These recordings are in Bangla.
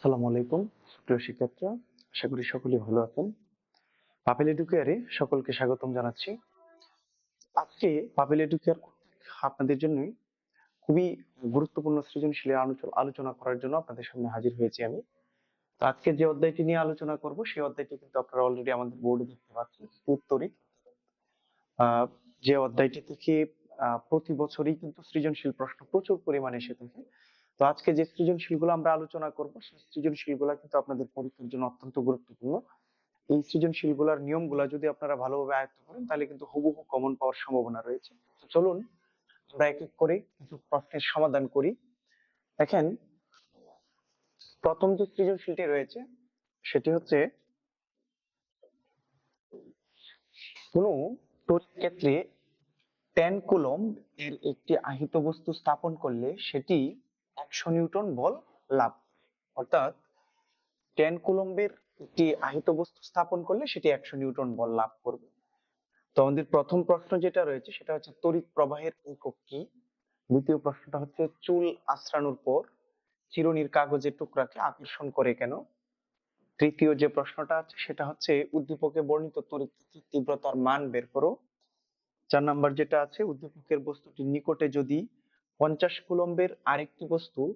আসসালামু আলাইকুম, প্রিয় শিক্ষার্থীরা আশা করি সকলেই ভালো আছেন। পাপেল এডুকেয়ারে সকলকে স্বাগতম জানাচ্ছি। আজকে পাপেল এডুকেয়ার আপনাদের জন্য খুবই গুরুত্বপূর্ণ সৃজনশীল আলোচনা করার জন্য আপনাদের সামনে হাজির হয়েছি আমি। তো আজকে যে অধ্যায়টি নিয়ে আলোচনা করব, সেই অধ্যায়টি কিন্তু আপনারা অলরেডি আমাদের বোর্ডে দেখতে পাচ্ছেন, উত্তরিক। যে অধ্যায়টি থেকে প্রতি বছরই কিন্তু সৃজনশীল প্রশ্ন প্রচুর পরিমাণে এসে থাকে। তো আজকে যে সৃজনশীলগুলো আমরা আলোচনা করব, সেই সৃজনশীলগুলা কিন্তু আপনাদের পরীক্ষার জন্য অত্যন্ত গুরুত্বপূর্ণ। এই সৃজনশীলগুলার নিয়মগুলা যদি আপনারা ভালোভাবে আয়ত্ত করেন, তাহলে কিন্তু হুবহু কমন পাওয়ার সম্ভাবনা রয়েছে। তো চলুন, আমরা এক এক করে কিছু প্রশ্নের সমাধান করি। দেখেন, প্রথম যে সৃজনশীলটি রয়েছে, সেটি হচ্ছে, কোনো তড়িৎ ক্ষেত্রে টেন কুলম্ব এর একটি আহিত বস্তু স্থাপন করলে সেটি একশো নিউটন বল লাভ। অর্থাৎ টেন কুলম্বের একটি আহিত বস্তু স্থাপন করলে সেটি একশো নিউটন বল লাভ করবে। তো আমাদের প্রথম প্রশ্ন যেটা রয়েছে, সেটা হচ্ছে তড়িৎ প্রবাহের একক কি? দ্বিতীয় প্রশ্নটা হচ্ছে, চুল আশ্রানোর পর চিরুনির কাগজের টুকরাকে আকর্ষণ করে কেন? তৃতীয় যে প্রশ্নটা আছে, সেটা হচ্ছে, উদ্দীপকে বর্ণিত তড়িৎ তীব্রতার মান বের করো। চার নাম্বার যেটা আছে, উদ্দীপকের বস্তুটির নিকটে যদি পঞ্চাশ কুলম্বের আরেকটি বস্তু,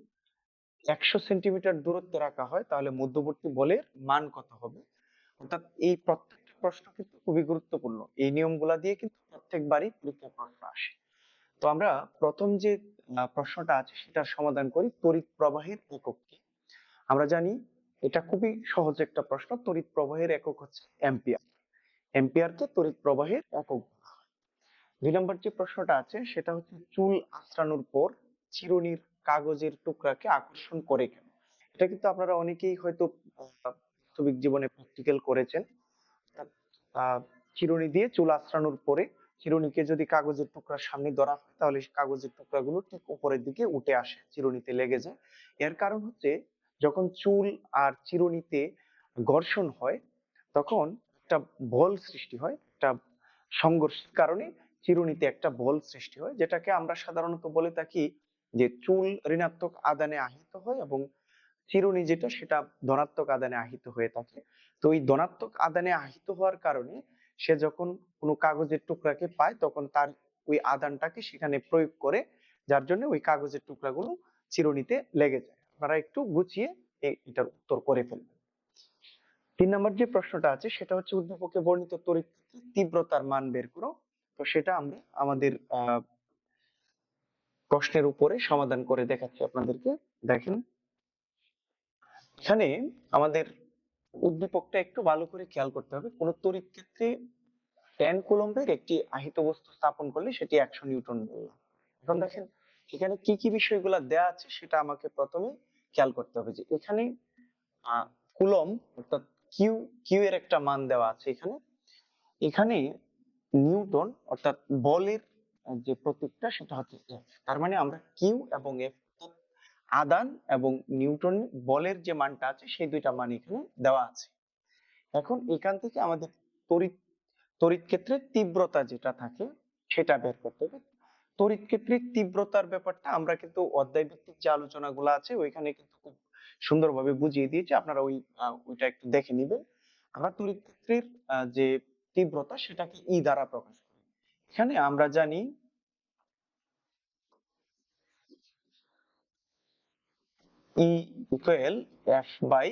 একশো সেন্টিমিটার দূরত্বে রাখা হয়, তাহলে মধ্যবর্তী বলের মান কত হবে? অর্থাৎ এই প্রত্যেকটা প্রশ্ন কিন্তু খুবই গুরুত্বপূর্ণ। এই নিয়মগুলা দিয়ে কিন্তু প্রত্যেকবারই পরীক্ষায় প্রশ্ন আসে। তো আমরা প্রথম যে প্রশ্নটা আছে সেটার সমাধান করি, তড়িৎ প্রবাহের একক কি? আমরা জানি এটা খুবই সহজ একটা প্রশ্ন, তড়িৎ প্রবাহের একক হচ্ছে অ্যাম্পিয়ার। অ্যাম্পিয়ারকে তড়িৎ প্রবাহের একক। দুই নম্বর যে প্রশ্নটা আছে, সেটা হচ্ছে চুল আঁচড়ানোর পর চিরুনির কাগজের টুকরাকে আকর্ষণ করে কেন? এটা কিন্তু আপনারা অনেকেই হয়তো বাস্তবিক জীবনে প্র্যাকটিক্যাল করেছেন। চিরুনি দিয়ে চুল আঁচড়ানোর পরে চিরুনিকে যদি কাগজের টুকরার সামনে ধরা হয়, তাহলে কাগজের টুকরাগুলো ঠিক উপরের দিকে উঠে আসে, চিরুনিতে লেগে যায়। এর কারণ হচ্ছে, যখন চুল আর চিরুনিতে ঘর্ষণ হয়, তখন একটা বল সৃষ্টি হয়, একটা সংঘর্ষের কারণে চিরুনিতে একটা বল সৃষ্টি হয়, যেটাকে আমরা সাধারণত বলে থাকি যে চুল ঋণাত্মক আদানে আহিত হয় এবং চিরুনি যেটা সেটা ধনাত্মক আদানে আহিত হয়ে থাকে। তো এই ধনাত্মক আদানে আহিত হওয়ার কারণে সে যখন কোনো কাগজের টুকরাকে পায় তখন তার ওই আদানটাকে সেখানে প্রয়োগ করে, যার জন্য ওই কাগজের টুকরাগুলো চিরুনিতে লেগে যায়। আপনারা একটু গুছিয়ে এটার উত্তর করে ফেলবেন। তিন নম্বর যে প্রশ্নটা আছে সেটা হচ্ছে উদ্দীপকে বর্ণিত তড়িৎ তীব্রতার মান বের করো। তো সেটা আমরা আমাদের প্রশ্নের উপরে সমাধান করে দেখাচ্ছি আপনাদেরকে। দেখেন। এখানে আমাদের উদ্দীপকটা একটু ভালো করে খেয়াল করতে হবে। কোন তড়িৎ ক্ষেত্রে টেন কুলম্বের একটি আহিত বস্তু স্থাপন করলে সেটি একশো নিউটন বল এখন দেখেন, এখানে কি কি বিষয়গুলো দেয়া আছে সেটা আমাকে প্রথমে খেয়াল করতে হবে যে এখানে কুলম অর্থাৎ কিউ কিউ এর একটা মান দেওয়া আছে এখানে। এখানে নিউটন অর্থাৎ বলের যে প্রতীকটা সেটা হচ্ছে F তার মানে আমরা কিউ এবং এফ আদান এবং নিউটন বলের যে মানটা আছে, সেই দুইটা মান এখানে দেওয়া আছে। এখন এখান থেকে আমাদের তড়িৎ তড়িৎ ক্ষেত্রের তীব্রতা যেটা থাকে, সেটা বের করতে হবে। তড়িৎ ক্ষেত্রের তীব্রতার ব্যাপারটা আমরা কিন্তু অধ্যায় ভিত্তিক যে আলোচনাগুলো আছে, ওইখানে কিন্তু খুব সুন্দরভাবে বুঝিয়ে দিয়েছি। আপনারা ওই ওইটা একটু দেখে নিবেন। আমরা তড়িৎ ক্ষেত্রের যে তীব্রতা সেটাকে ই দ্বারা প্রকাশ এখানে আমরা জানি ইকুয়াল এফ বাই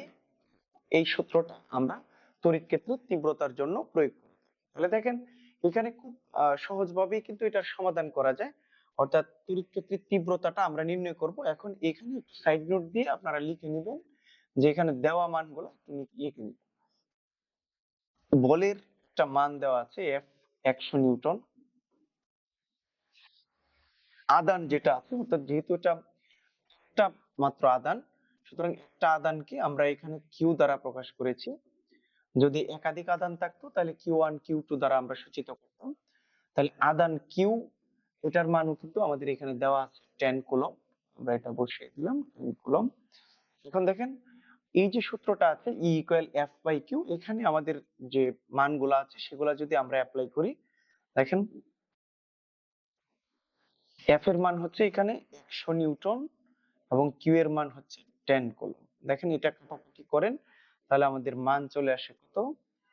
এই সূত্রটা আমরা তড়িৎ ক্ষেত্রের তীব্রতার জন্য প্রয়োগ করি তাহলে দেখেন এখানে খুব আহ, সহজভাবেই কিন্তু এটার সমাধান করা যায়। অর্থাৎ তড়িৎ ক্ষেত্রের তীব্রতাটা আমরা নির্ণয় করব। এখন এখানে সাইড নোট দিয়ে আপনারা লিখে নেবেন যে এখানে দেওয়া মানগুলো লিখে নিবেন বলের একটা মান দেওয়া আছে এফ একশো নিউটন। আদান যেটা আছে, অর্থাৎ যেহেতু এটা একটা মাত্র আদান, সুতরাং একটা আদানকে আমরা এখানে কিউ দ্বারা প্রকাশ করেছি। যদি একাধিক আদান থাকতো, তাহলে কিউ ওয়ান কিউ টু দ্বারা আমরা সূচিত করতাম। তাহলে আদান কিউ এটার মানও কিন্তু আমাদের এখানে দেওয়া আছে টেন কুলম আমরা এটা বসিয়ে দিলাম টেন কুলম এখন দেখেন এই যে সূত্রটা আছে E equal F by Q এখানে আমাদের যে মানগুলো আছে, সেগুলা যদি আমরা অ্যাপ্লাই করি, দেখেন এফ এর মান হচ্ছে এখানে একশো নিউটন এবং কিউ এর মান হচ্ছে টেন কুলম। দেখেন, এটা কাটাকুটি করেন? তাহলে আমাদের মান চলে আসে কত?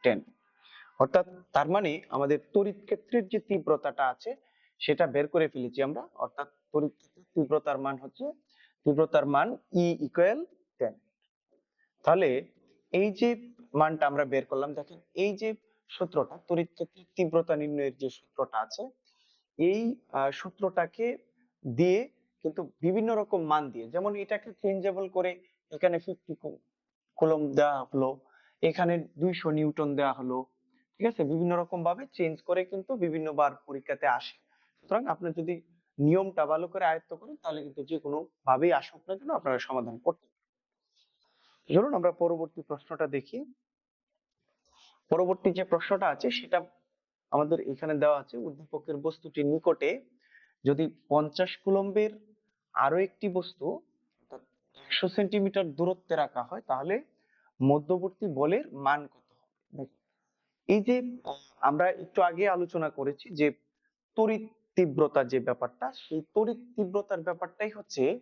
টেন অর্থাৎ তার মানে আমাদের তড়িৎ ক্ষেত্রের যে তীব্রতাটা আছে, সেটা বের করে ফেলেছি আমরা। অর্থাৎ তড়িৎ ক্ষেত্রের তীব্রতার মান হচ্ছে, তীব্রতার মান ই ইকুয়াল টেন তাহলে এই যে মানটা আমরা বের করলাম, দেখেন এই যে সূত্রটা, তড়িৎ ক্ষেত্রের তীব্রতা নির্ণয়ের যে সূত্রটা আছে, এই সূত্রটাকে দিয়ে কিন্তু বিভিন্ন রকম মান দিয়ে, যেমন এটাকে চেঞ্জেবল করে এখানে ফিফটি কুলম দেওয়া হলো, এখানে দুইশো নিউটন দেওয়া হলো, ঠিক আছে বিভিন্ন রকম ভাবে চেঞ্জ করে কিন্তু বিভিন্ন বার পরীক্ষাতে আসে সুতরাং আপনি যদি নিয়মটা ভালো করে আয়ত্ত করেন, তাহলে কিন্তু যে কোনো ভাবেই আসুক না কেন, আপনারা সমাধান করতে। চলুন আমরা পরবর্তী প্রশ্নটা দেখি। পরবর্তী যে প্রশ্নটা আছে, সেটা আমাদের এখানে দেওয়া আছে। উদ্দীপকের বস্তুটির নিকটে যদি পঞ্চাশ কুলম্বের আরও একটি বস্তু একশো সেন্টিমিটার দূরত্বে রাখা হয়, তাহলে মধ্যবর্তী বলের মান কত হবে? এই যে, আমরা একটু আগে আলোচনা করেছি যে তড়িৎ তীব্রতা যে ব্যাপারটা, সেই তড়িৎ তীব্রতার ব্যাপারটাই হচ্ছে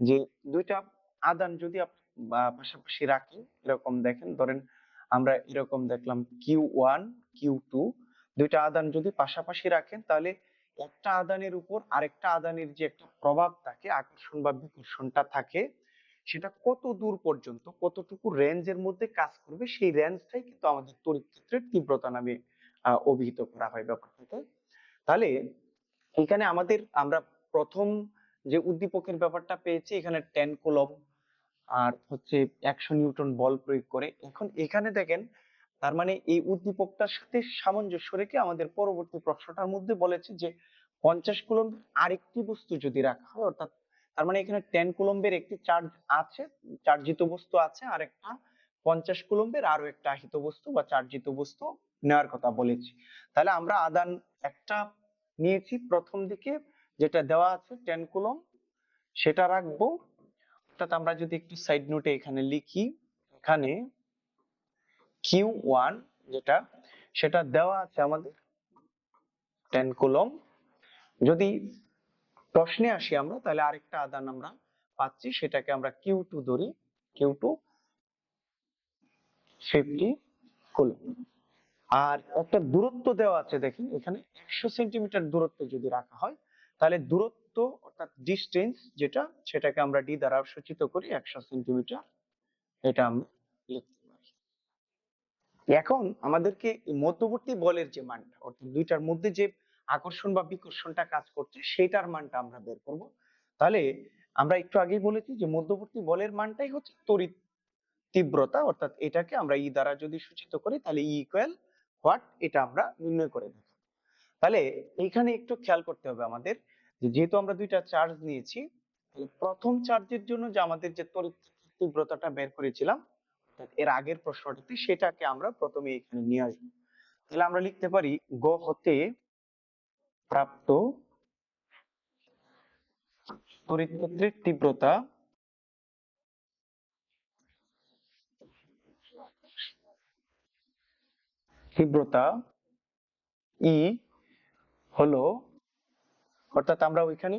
যে দুইটা আদান যদি আপ- বা পাশাপাশি রাখি, এরকম দেখেন। ধরেন আমরা এরকম দেখলাম কিউ ওয়ান কিউ টু দুইটা আদান যদি পাশাপাশি রাখেন, তাহলে একটা আদানের উপর আরেকটা আদানের যে একটা প্রভাব থাকে, আকর্ষণ বা বিকর্ষণটা থাকে, সেটা কত দূর পর্যন্ত, কতটুকু রেঞ্জের মধ্যে কাজ করবে, সেই রেঞ্জটাই কিন্তু আমাদের তড়িৎ ক্ষেত্রের তীব্রতা নামে অভিহিত করা হয় ব্যাপারটাকে তাহলে এখানে আমাদের আমরা প্রথম যে উদ্দীপকের ব্যাপারটা পেয়েছি, এখানে টেন কুলম আর হচ্ছে একশো নিউটন বল প্রয়োগ করে। এখন এখানে দেখেন, তার মানে এই উদ্দীপকটার সাথে সামঞ্জস্য রেখে আমাদের পরবর্তী প্রশ্নটার মধ্যে বলেছে যে, পঞ্চাশ কুলম্ব আরেকটি বস্তু যদি রাখা হয়, অর্থাৎ তার মানে এখানে টেন কুলম্বের একটি চার্জ আছে চার্জিত বস্তু আছে আর একটা পঞ্চাশ কুলম্বের আরও একটা আহিত বস্তু বা চার্জিত বস্তু নেওয়ার কথা বলেছি। তাহলে আমরা আদান একটা নিয়েছি, প্রথম দিকে যেটা দেওয়া আছে টেন কুলম সেটা রাখব। অর্থাৎ আমরা যদি একটু সাইড নোটে এখানে লিখি, এখানে কিউ ওয়ান যেটা, সেটা দেওয়া আছে আমাদের টেন কুলম যদি প্রশ্নে আসি আমরা, তাহলে আরেকটা আদান আমরা পাচ্ছি, সেটাকে আমরা কিউ টু ধরি কিউ টু ফিফটি কুলম আর একটা দূরত্ব দেওয়া আছে, দেখেন, এখানে একশো সেন্টিমিটার দূরত্ব যদি রাখা হয় তাহলে দূরত্ব অর্থাৎ ডিস্টেন্স যেটা, সেটাকে আমরা ডি দ্বারা সূচিত করি, একশো সেন্টিমিটার এটা আমরা লিখতে পারি। এখন আমাদেরকে মধ্যবর্তী বলের যে মানটা, অর্থাৎ দুইটার মধ্যে যে আকর্ষণ বা বিকর্ষণটা কাজ করছে, সেটার মানটা আমরা বের করব। তাহলে আমরা একটু আগেই বলেছি যে মধ্যবর্তী বলের মানটাই হচ্ছে তড়িৎ তীব্রতা, অর্থাৎ এটাকে আমরা ই দ্বারা যদি সূচিত করি, তাহলে ই ইকুয়াল হোয়াট এটা আমরা নির্ণয় করে দেব। তাহলে এইখানে একটু খেয়াল করতে হবে আমাদের যেহেতু আমরা দুইটা চার্জ নিয়েছি প্রথম চার্জের জন্য যে আমাদের যে তড়িৎ তীব্রতাটা বের করেছিলাম এর আগের প্রশ্নটাতে সেটাকে আমরা প্রথমে এখানে নিয়ে আসব। তাহলে আমরা লিখতে পারি গ হতে প্রাপ্ত তড়িৎ তীব্রতা তীব্রতা ই হলো, অর্থাৎ আমরা ওইখানে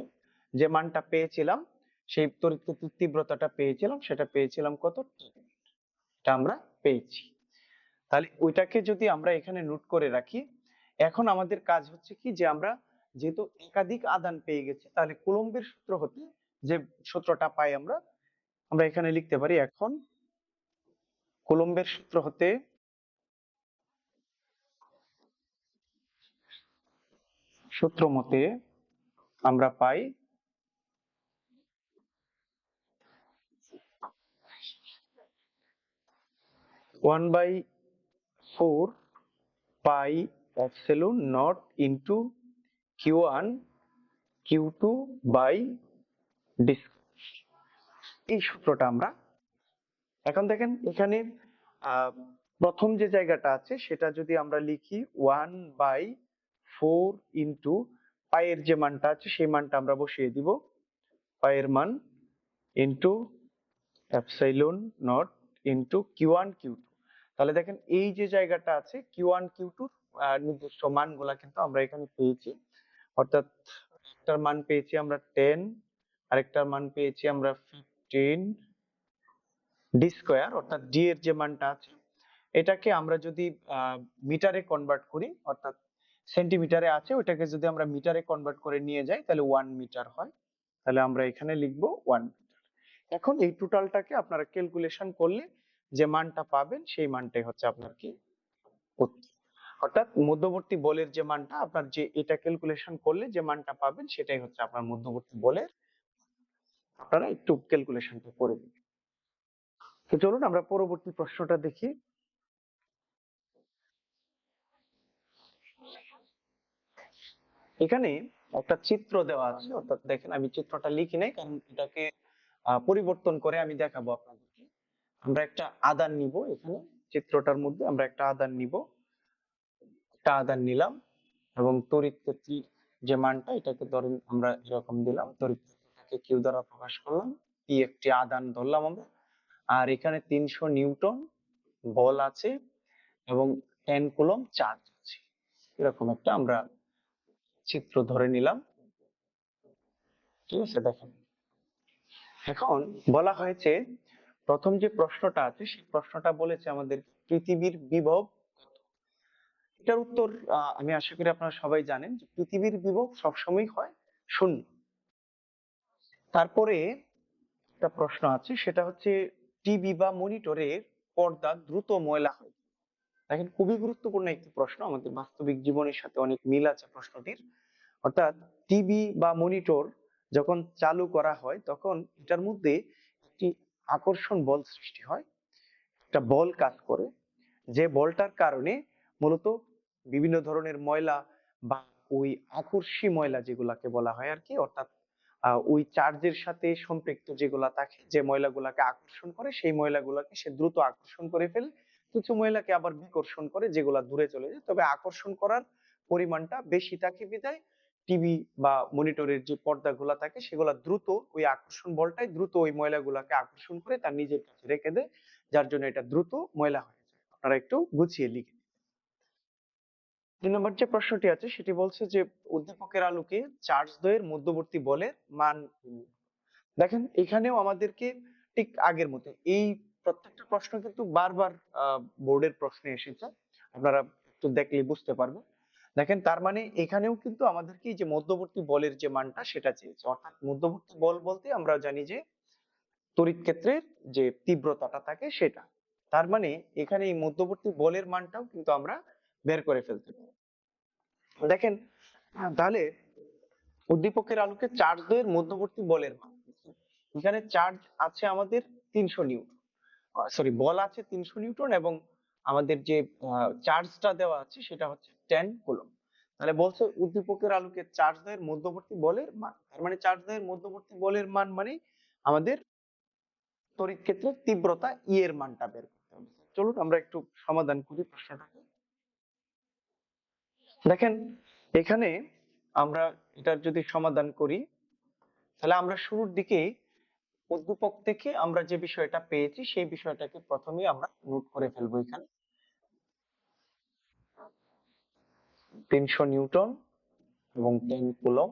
যে মানটা পেয়েছিলাম, সেই তীব্রতাটা পেয়েছিলাম, সেটা পেয়েছিলাম কত? এটা আমরা পেয়েছি। তাহলে ওইটাকে যদি আমরা এখানে নোট করে রাখি, এখন আমাদের কাজ হচ্ছে কি যে আমরা যেহেতু একাধিক আদান পেয়ে গেছি, তাহলে কুলম্বের সূত্র হতে যে সূত্রটা পাই আমরা আমরা এখানে লিখতে পারি এখন কুলম্বের সূত্র হতে সূত্র মতে আমরা পাই one by four pi epsilon naught into Q one Q two by dish. এই সূত্রটা আমরা এখন দেখেন এখানে প্রথম যে জায়গাটা আছে সেটা যদি আমরা লিখি ওয়ান বাই ফোর ইন্টু পায়ের যে মানটা আছে, সেই মানটা আমরা বসিয়ে দিব। পায়ের মান into epsilon naught into Q one, Q two. তাহলে দেখেন এই যে জায়গাটা আছে, কিউ ওয়ান, কিউ টু নির্দিষ্ট মানগুলা কিন্তু আমরা এখানে পেয়েছি। অর্থাৎ একটার মান পেয়েছি আমরা টেন, আরেকটার মান পেয়েছি আমরা ফিফটিন ডি স্কোয়ার, অর্থাৎ ডি এর যে মানটা আছে, এটাকে আমরা যদি মিটারে কনভার্ট করি, অর্থাৎ সেন্টিমিটারে আছে, ওইটাকে যদি আমরা মিটারে কনভার্ট করে নিয়ে যাই, তাহলে ওয়ান মিটার হয়। তাহলে আমরা এখানে লিখব ওয়ান মিটার এখন এই টোটালটাকে আপনারা ক্যালকুলেশন করলে যে মানটা পাবেন, সেই মানটাই হচ্ছে আপনার কি? অর্থাৎ মধ্যবর্তী বলের যে মানটা, আপনার যে এটা ক্যালকুলেশন করলে যে মানটা পাবেন, সেটাই হচ্ছে আপনার মধ্যবর্তী বলের আপনারা একটু ক্যালকুলেশনটা করে দিন তো চলুন আমরা পরবর্তী প্রশ্নটা দেখি। এখানে একটা চিত্র দেওয়া আছে, অর্থাৎ দেখেন আমি চিত্রটা লিখি নাই, কারণ এটাকে পরিবর্তন করে আমি দেখাবো আপনাদেরকে। আমরা একটা আদান নিব এখানে, চিত্রটার মধ্যে আমরা একটা আদান নিব। একটা আদান নিলাম এবং তড়িৎ ক্ষেত্রের যে মানটা, এটাকে ধরেন আমরা এরকম দিলাম তড়িৎ ক্ষেত্রটাকে কিউ দ্বারা প্রকাশ করলাম, ই একটি আদান ধরলাম আমরা। আর এখানে তিনশো নিউটন বল আছে এবং টেন কুলম চার্জ আছে। এরকম একটা আমরা চিত্র ধরে নিলাম। ঠিক আছে, দেখেন। এখন বলা হয়েছে, প্রথম যে প্রশ্নটা আছে, সেই প্রশ্নটা বলেছে আমাদের পৃথিবীর বিভব এটার উত্তর আমি আশা করি আপনারা সবাই জানেন যে পৃথিবীর বিভব সবসময় হয় শূন্য। তারপরে একটা প্রশ্ন আছে, সেটা হচ্ছে টিভি বা মনিটরের পর্দা দ্রুত ময়লা হয় দেখেন খুবই গুরুত্বপূর্ণ একটি প্রশ্ন, আমাদের বাস্তবিক জীবনের সাথে অনেক মিল আছে প্রশ্নটির। অর্থাৎ টিভি বা মনিটর যখন চালু করা হয়, তখন এটার মধ্যে একটি আকর্ষণ বল সৃষ্টি হয়, একটা বল কাজ করে। যে বলটার কারণে মূলত বিভিন্ন ধরনের ময়লা বা ওই আকর্ষী ময়লা যেগুলাকে বলা হয় আর কি অর্থাৎ ওই চার্জের সাথে সম্পৃক্ত যেগুলা থাকে, যে ময়লাগুলাকে আকর্ষণ করে, সেই ময়লাগুলাকে সে দ্রুত আকর্ষণ করে ফেলে। কিছু ময়লাকে আবার বিকর্ষণ করে যেগুলা দূরে চলে যায়। তবে আকর্ষণ করার পরিমাণটা বেশি থাকে বিধায় টিভি বা মনিটরের যে পর্দাগুলা থাকে সেগুলা দ্রুত ওই আকর্ষণ বলটাই দ্রুত ওই ময়লাগুলাকে আকর্ষণ করে তার নিজের কাছে রেখে দেয়, যার জন্য এটা দ্রুত ময়লা হয়ে যায়। আপনারা একটু গুছিয়ে লিখে। দুই নম্বর যে প্রশ্নটি আছে সেটি বলছে যে, উদ্দীপকের আলোকে চার্জ দ্বয়ের মধ্যবর্তী বলের মান দেখেন, এখানেও আমাদেরকে ঠিক আগের মতো এই প্রত্যেকটা প্রশ্ন কিন্তু বারবার বোর্ডের প্রশ্নে এসেছে। আপনারা একটু দেখলে বুঝতে পারবেন। দেখেন, তার মানে এখানেও কিন্তু আমাদেরকে যে মধ্যবর্তী বলের যে মানটা সেটা চেয়েছে। অর্থাৎ মধ্যবর্তী বল বলতে আমরা জানি যে তড়িৎ ক্ষেত্রের যে তীব্রতাটা থাকে সেটা। তার মানে এখানে এই মধ্যবর্তী বলের মানটাও কিন্তু আমরা বের করে ফেলতে পারি। দেখেন, তাহলে উদ্দীপকের আলোকে চার্জ দ্বয়ের মধ্যবর্তী বলের মান। এখানে চার্জ আছে আমাদের তিনশো নিউটন। সরি বল আছে তিনশো নিউটন এবং আমাদের যে চার্জটা দেওয়া আছে সেটা হচ্ছে টেন কুলম তাহলে বলছে উদ্দীপকের আলোকে চার্জ দ্বয়ের মধ্যবর্তী বলের মান। তার মানে চার্জ দ্বয়ের মধ্যবর্তী বলের মান মানে আমাদের তড়িৎ ক্ষেত্রের তীব্রতা ই এর মানটা বের করতে হবে। চলুন আমরা একটু সমাধান করি প্রশ্নটাকে দেখেন, এখানে আমরা এটার যদি সমাধান করি, তাহলে আমরা শুরুর দিকে উদ্দীপক থেকে আমরা যে বিষয়টা পেয়েছি, সেই বিষয়টাকে প্রথমেই আমরা নোট করে ফেলব এখানে। তিনশো নিউটন এবং টেন কুলম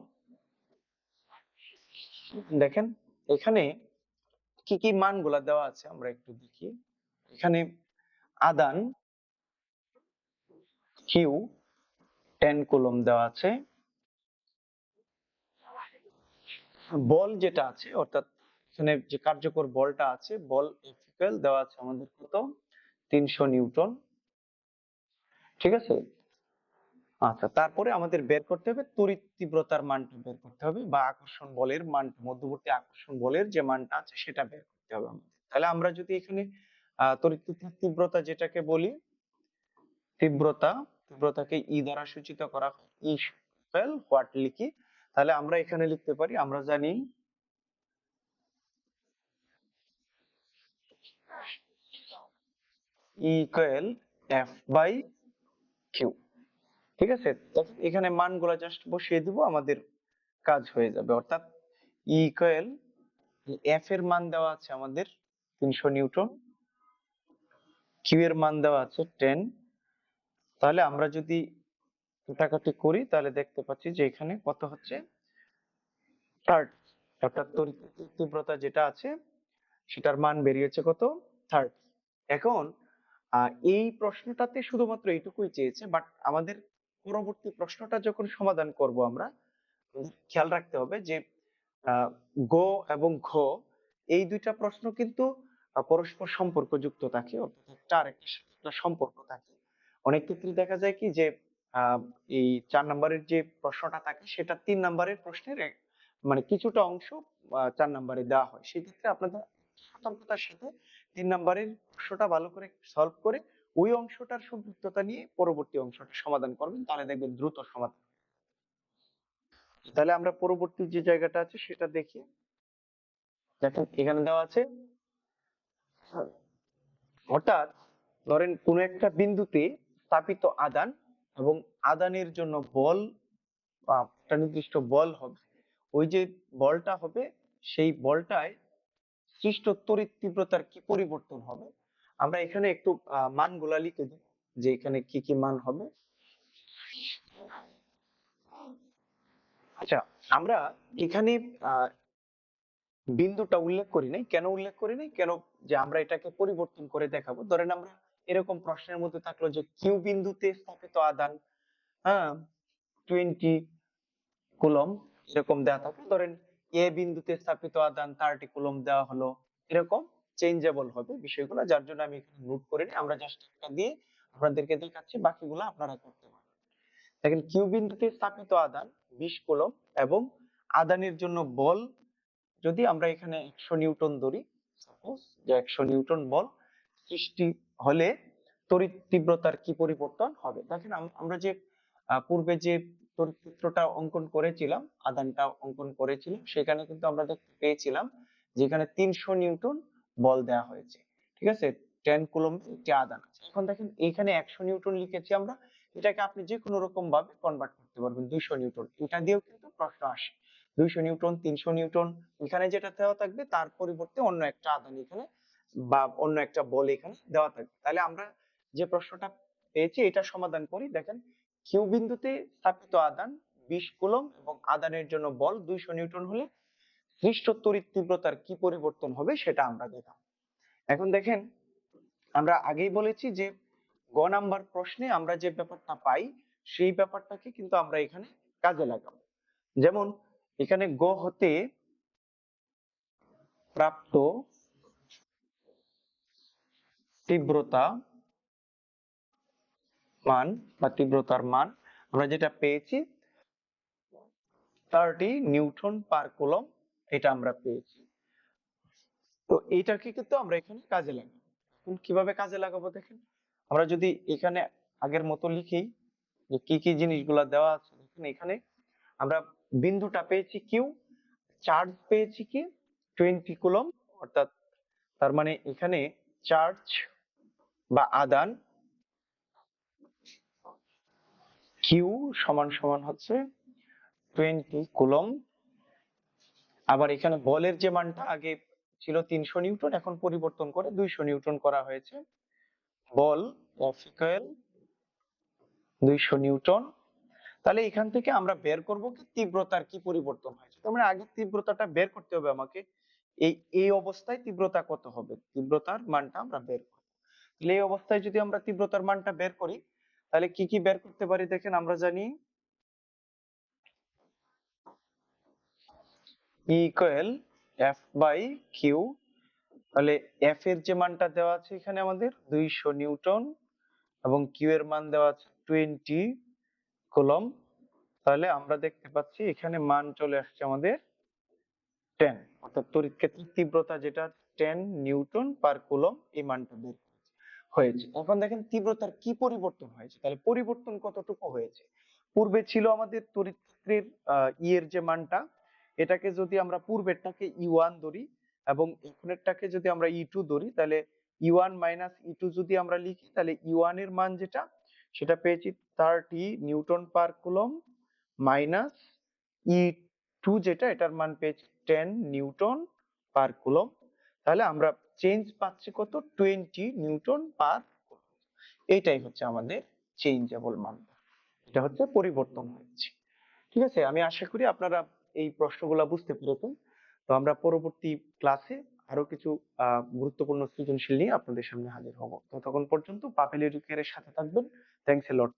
দেখেন, এখানে কি কি মানগুলা দেওয়া আছে আমরা একটু দেখি। এখানে আদান কিউ টেন কুলম দেওয়া আছে। বল যেটা আছে, অর্থাৎ এখানে যে কার্যকর বলটা আছে, বল এফিক্যাল দেওয়া আছে আমাদের কত? তিনশো নিউটন। ঠিক আছে? আচ্ছা তারপরে আমাদের বের করতে হবে তড়িৎ তীব্রতার মানটা বের করতে হবে বা আকর্ষণ বলের মান, মধ্যবর্তী আকর্ষণ বলের যে মানটা আছে সেটা বের করতে হবে আমাদের। তাহলে আমরা যদি এখানে তড়িৎ তীব্রতা যেটাকে বলি, তীব্রতা, তীব্রতাকে ই দ্বারা সূচিত করা হয় ই ইকুয়াল হোয়াট লিখি। তাহলে আমরা এখানে লিখতে পারি, আমরা জানি ইকুয়াল এফ বাই কিউ ঠিক আছে? এখানে মানগুলা জাস্ট বসিয়ে দিব, আমাদের কাজ হয়ে যাবে। অর্থাৎ ইকুয়াল এফ এর মান দেওয়া আছে আমাদের তিনশো নিউটন কিউ এর মান দেওয়া আছে টেন তাহলে আমরা যদি কাটাকাটি করি, তাহলে দেখতে পাচ্ছি যে এখানে কত হচ্ছে? থার্ড অর্থাৎ তড়িৎ তীব্রতা যেটা আছে, সেটার মান বেরিয়েছে কত? থার্ড এখন এই প্রশ্নটাতে শুধুমাত্র এইটুকুই চেয়েছে বাট আমাদের পরবর্তী প্রশ্নটা যখন সমাধান করব আমরা, খেয়াল রাখতে হবে যে গ এবং ঘ, এই দুইটা প্রশ্ন কিন্তু পরস্পর সম্পর্কযুক্ত থাকে, অর্থাৎ একটা সম্পর্ক থাকে। অনেক ক্ষেত্রে দেখা যায় কি যে এই চার নম্বরের যে প্রশ্নটা থাকে, সেটা তিন নম্বরের প্রশ্নের মানে কিছুটা অংশ চার নম্বরে দেওয়া হয়। সেক্ষেত্রে আপনাদের সতর্কতার সাথে তিন নম্বরের প্রশ্নটা ভালো করে সলভ করে ওই অংশটার সম্পৃক্ততা নিয়ে পরবর্তী অংশটা সমাধান করবেন, তাহলে দেখবেন দ্রুত সমাধান তাহলে আমরা পরবর্তী যে জায়গাটা আছে সেটা দেখি। দেখেন, এখানে দেওয়া আছে অর্থাৎ ধরেন কোন একটা বিন্দুতে স্থাপিত আদান এবং আদানের জন্য বল একটা নির্দিষ্ট বল হবে। ওই যে বলটা হবে, সেই বলটায় সৃষ্ট তড়িৎ তীব্রতার কি পরিবর্তন হবে? আমরা এখানে একটু মানগুলা লিখে দিই, যে এখানে কি কি মান হবে। আচ্ছা আমরা এখানে বিন্দুটা উল্লেখ করি নাই। কেন উল্লেখ করি নাই? কেন যে আমরা এটাকে পরিবর্তন করে দেখাবো? ধরেন আমরা এরকম প্রশ্নের মধ্যে থাকল যে কিউ বিন্দুতে স্থাপিত আদান হ্যাঁ টোয়েন্টি কুলম এরকম দেওয়া থাকে। ধরেন এ বিন্দুতে স্থাপিত আদান থার্টি কুলম দেওয়া হলো এরকম চেঞ্জেবল হবে বিষয়গুলো, যার জন্য আমি নোট করে নিই। আমরা জাস্ট একটা দিয়ে আপনাদেরকে দেখাচ্ছি, বাকিগুলো আপনারা করতে পারবেন দেখেন কিউ বিন্দুতে স্থাপিত আদান বিশ কুলম এবং আদানের জন্য বল, যদি আমরা এখানে একশো নিউটন ধরি সাপোজ যে একশো নিউটন বল সৃষ্টি হলে, তড়িৎ তীব্রতার কি পরিবর্তন হবে? দেখেন আমরা যে পূর্বে যে চিত্রটা অঙ্কন করেছিলাম, আদানটা অঙ্কন করেছিলাম, সেখানে কিন্তু আমরা দেখতে পেয়েছিলাম যেখানে তিনশো নিউটন বল দেওয়া হয়েছে, ঠিক আছে? টেন কুলম একটি আদান আছে। এখন দেখেন, এখানে একশো নিউটন লিখেছি আমরা, এটাকে আপনি যে কোনো রকম ভাবে কনভার্ট করতে পারবেন, দুইশো নিউটন। এটা দিয়েও কিন্তু প্রশ্ন আসে, দুইশো নিউটন, তিনশো নিউটন, এখানে যেটা দেওয়া থাকবে, তার পরিবর্তে অন্য একটা আদান এখানে বা অন্য একটা বল এখানে দেওয়া থাকবে। তাহলে আমরা যে প্রশ্নটা পেয়েছি, এটা সমাধান করি, দেখেন কিউ বিন্দুতে স্থাপিত আদান বিশ কুলম এবং আদানের জন্য বল দুইশো নিউটন হলে সৃষ্ট তড়িৎ তীব্রতার কি পরিবর্তন হবে সেটা আমরা দেখাবো এখন দেখেন, আমরা আগেই বলেছি যে গ নাম্বার প্রশ্নে আমরা যে ব্যাপারটা পাই, সেই ব্যাপারটাকে কিন্তু আমরা এখানে কাজে লাগাবো। যেমন, এখানে গ হতে প্রাপ্ত তীব্রতা মান বা তীব্রতার মান, আমরা যেটা পেয়েছি থার্টি নিউটন পার কুলম, এটা আমরা পেয়েছি। তো এইটাকে কিন্তু আমরা এখানে কাজে লাগাবো। এখন কীভাবে কাজে লাগাবো দেখেন? আমরা যদি এখানে আগের মতো লিখি যে কি কি জিনিসগুলা দেওয়া আছে এখানে আমরা বিন্দুটা পেয়েছি কিউ চার্জ পেয়েছি কি? টোয়েন্টি কুলম, অর্থাৎ তার মানে এখানে চার্জ বা আদান কিউ সমান সমান হচ্ছে টোয়েন্টি কুলম আবার এখানে বলের যে মানটা আগে ছিল তিনশো নিউটন, এখন পরিবর্তন করে দুইশো নিউটন করা হয়েছে। বল অফ দুইশো নিউটন। তাহলে এখান থেকে আমরা বের করব কি তীব্রতার কি পরিবর্তন হয়েছে। তার মানে আগে তীব্রতাটা বের করতে হবে আমাকে। এই এই অবস্থায় তীব্রতা কত হবে? তীব্রতার মানটা আমরা বের করব। তাহলে এই অবস্থায় যদি আমরা তীব্রতার মানটা বের করি তাহলে কি কি বের করতে পারি দেখেন আমরা জানি ইকুয়াল এফ বাই কিউ তাহলে এফ এর যে মানটা দেওয়া আছে এখানে আমাদের দুইশো নিউটন এবং কিউ এর মান দেওয়া আছে টোয়েন্টি কুলম, তাহলে আমরা দেখতে পাচ্ছি এখানে মান চলে আসছে আমাদের টেন, অর্থাৎ তড়িৎ ক্ষেত্রের তীব্রতা যেটা টেন নিউটন পার কুলম এই মানটা বের হয়েছে। এখন দেখেন তীব্রতার কি পরিবর্তন হয়েছে? তাহলে পরিবর্তন কতটুকু হয়েছে? পূর্বে ছিল আমাদের তড়িৎ ক্ষেত্রের ই এর যে মানটা, এটাকে যদি আমরা পূর্বেরটাকে ই ওয়ান ধরি এবং এখনেরটাকে যদি আমরা ই টু ধরি, তাহলে E one minus E two যদি আমরা লিখি, তাহলে ই ওয়ানের মান যেটা, সেটা পেয়েছি thirty newton per coulomb minus E two যেটা, এটার মান পেয়েছি টেন নিউটন পার কুলম। তাহলে আমরা চেঞ্জ পাচ্ছি কত? টোয়েন্টি নিউটন পার এইটাই হচ্ছে আমাদের চেঞ্জেবল মান। এটা হচ্ছে পরিবর্তন হচ্ছে ঠিক আছে? আমি আশা করি আপনারা এই প্রশ্নগুলো বুঝতে পেরেছেন। তো আমরা পরবর্তী ক্লাসে আরও কিছু গুরুত্বপূর্ণ সৃজনশীল নিয়ে আপনাদের সামনে হাজির হব। ততক্ষণ পর্যন্ত পাপেল এডুকেয়ারের সাথে থাকবেন। Thanks a lot